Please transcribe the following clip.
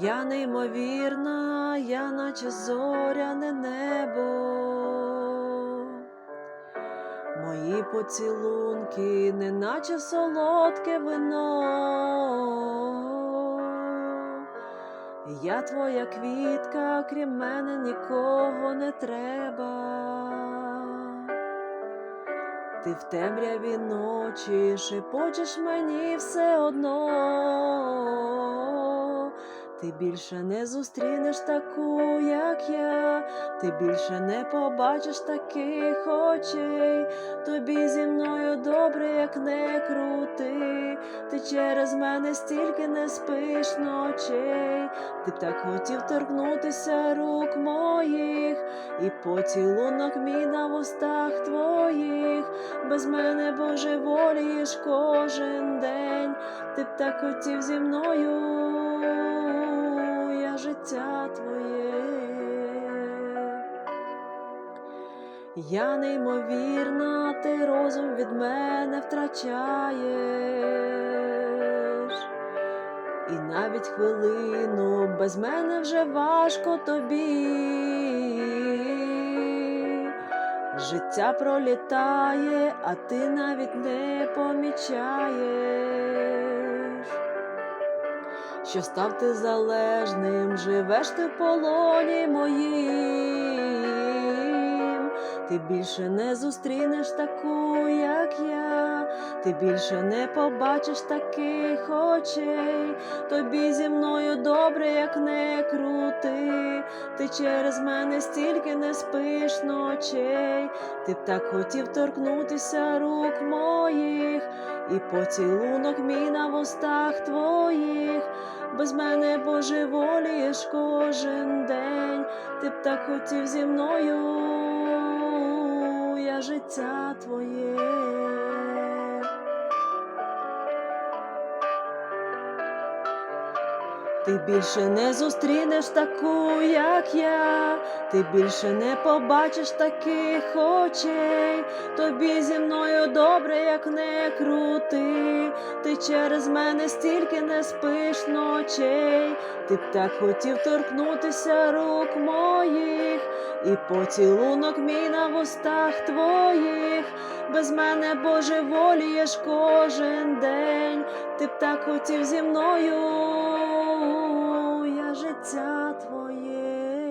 Я неймовірна, я наче зоряне небо. Мої поцілунки, неначе солодке вино. Я твоя квітка, крім мене нікого не треба. Ти в темряві ночі шепочеш мені все одно. Ти більше не зустрінеш таку, як я, ти більше не побачиш таких очей. Тобі зі мною добре, як не крути. Ти через мене стільки не спиш ночей. Ти б так хотів торкнутися рук моїх, і поцілунок мій на вустах твоїх. Без мене божеволієш кожен день. Ти б так хотів зі мною, життя твоє. Я неймовірна, ти розум від мене втрачаєш. І навіть хвилину без мене вже важко тобі. Життя пролітає, а ти навіть не помічаєш, що став ти залежним, живеш ти в полоні моїм. Ти більше не зустрінеш таку, як я, ти більше не побачиш таких очей. Тобі зі мною добре, як не крути. Ти через мене стільки не спиш ночей. Ти б так хотів торкнутися рук моїх, і поцілунок мій на вустах твоїх. Без мене божеволієш кожен день. Ти б так хотів зі мною, я життя твоє. Ти більше не зустрінеш таку, як я, ти більше не побачиш таких очей. Тобі зі мною добре, як не крути. Ти через мене стільки не спиш ночей. Ти б так хотів торкнутися рук моїх, і поцілунок мій на вустах твоїх. Без мене божеволієш кожен день. Ти б так хотів зі мною, життя твоє.